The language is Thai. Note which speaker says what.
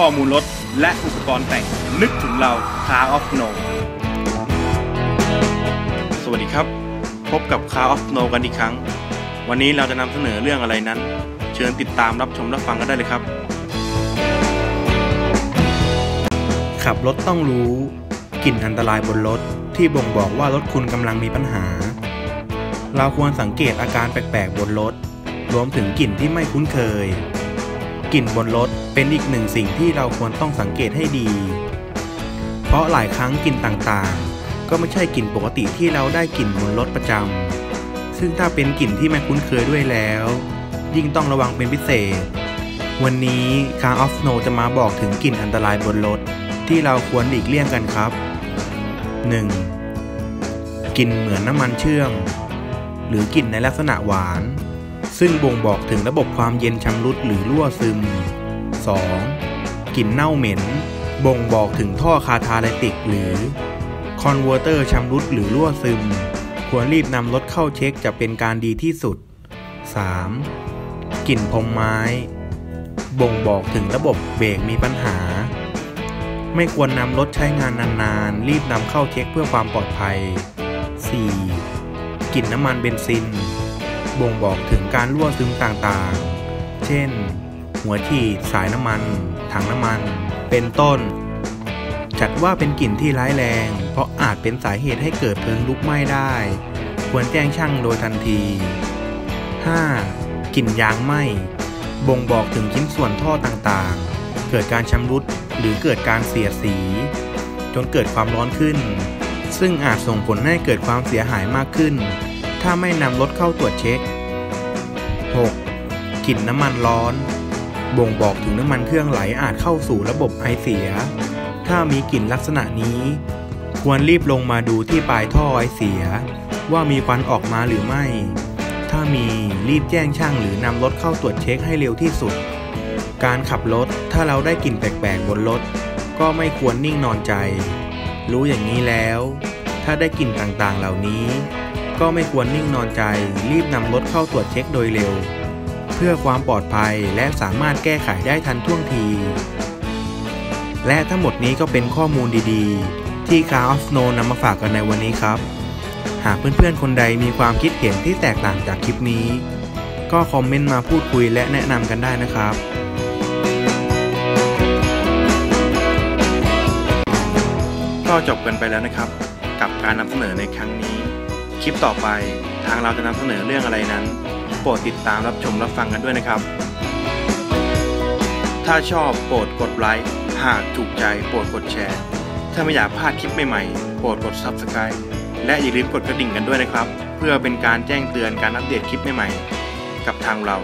Speaker 1: ข้อมูลรถ และอุปกรณ์แต่งนึกถึงเรา Car of No สวัสดีครับ พบกับ Car of No กันอีกครั้ง วันนี้เราจะนำเสนอเรื่องอะไรนั้น เชิญติดตามรับชมรับฟังกันได้เลยครับ
Speaker 2: ขับรถต้องรู้กลิ่นอันตรายบนรถที่บ่งบอกว่ารถคุณกำลังมีปัญหา เราควรสังเกตอาการแปลกๆบนรถ รวมถึงกลิ่นที่ไม่คุ้นเคย กลิ่นบนรถเป็นอีกหนึ่งสิ่งที่เราควรต้องสังเกตให้ดี เพราะหลายครั้งกลิ่นต่างๆ ก็ไม่ใช่กลิ่นปกติที่เราได้กลิ่นบนรถประจำ ซึ่งถ้าเป็นกลิ่นที่ไม่คุ้นเคยด้วยแล้ว ยิ่งต้องระวังเป็นพิเศษ วันนี้ Car of Snow จะมาบอกถึงกลิ่นอันตรายบนรถที่เราควรหลีกเลี่ยงกันครับ 1. กลิ่นเหมือนน้ำมันเชื่อม หรือกลิ่นในลักษณะหวาน ซึ่งบ่งบอกถึงระบบความเย็นชำรุดหรือรั่วซึม 2. กลิ่นเน่าเหม็น บ่งบอกถึงท่อคาทาไลติก หรือคอนเวอร์เตอร์ชำรุดหรือรั่วซึม ควรรีบนำรถเข้าเช็คจะเป็นการดีที่สุด 3. กลิ่นพรมไม้ บ่งบอกถึงระบบเบรกมีปัญหา ไม่ควรนำรถใช้งานนานๆ รีบนำเข้าเช็คเพื่อความปลอดภัย 4. กลิ่นน้ำมันเบนซิน บ่งบอกถึงการรั่วซึมต่างๆ เช่น หัวฉีดสายน้ำมัน ถังน้ำมัน เป็นต้น จัดว่าเป็นกลิ่นที่ร้ายแรง เพราะอาจเป็นสาเหตุให้เกิดเพลิงลุกไหม้ได้ ควรแจ้งช่างโดยทันที 5. กลิ่นยางไหม้ บ่งบอกถึงชิ้นส่วนท่อต่างๆ เกิดการชำรุดหรือเกิดการเสียสี จนเกิดความร้อนขึ้น ซึ่งอาจส่งผลให้เกิดความเสียหายมากขึ้น ถ้าไม่นำรถเข้าตรวจเช็ค 6. กลิ่นน้ำมันร้อน บ่งบอกถึงน้ำมันเครื่องไหลอาจเข้าสู่ระบบไอเสีย ถ้ามีกลิ่นลักษณะนี้ ควรรีบลงมาดูที่ปลายท่อไอเสีย ว่ามีควันออกมาหรือไม่ ถ้ามีรีบแจ้งช่างหรือนำรถเข้าตรวจเช็คให้เร็วที่สุด การขับรถถ้าเราได้กลิ่นแปลกๆบนรถ ก็ไม่ควรนิ่งนอนใจ รู้อย่างนี้แล้ว ถ้าได้กลิ่นต่างๆเหล่านี้ ก็ไม่ควรนิ่งนอนใจ รีบนำรถเข้าตรวจเช็คโดยเร็ว เพื่อความปลอดภัยและสามารถแก้ไขได้ทันท่วงที และทั้งหมดนี้ก็เป็นข้อมูลดีๆ ที่ Car of Snow นำมาฝากกันในวันนี้ครับ หากเพื่อนๆ คนใดมีความคิดเห็นที่แตกต่างจากคลิปนี้ ก็คอมเมนต์มาพูดคุยและแนะนำกันได้นะครับ
Speaker 1: ก็จบกันไปแล้วนะครับ กับการนำเสนอในครั้งนี้ คลิปต่อไป ทางเราจะนำเสนอเรื่องอะไรนั้น โปรดติดตามรับชมรับฟังกันด้วยนะครับ ถ้าชอบโปรดกดไลค์ หากถูกใจโปรดกดแชร์ ถ้าไม่อยากพลาดคลิปใหม่ๆ โปรดกด Subscribe และอย่าลืมกดกระดิ่งกันด้วยนะครับ เพื่อเป็นการแจ้งเตือนการอัปเดตคลิปใหม่ๆ กับทางเรา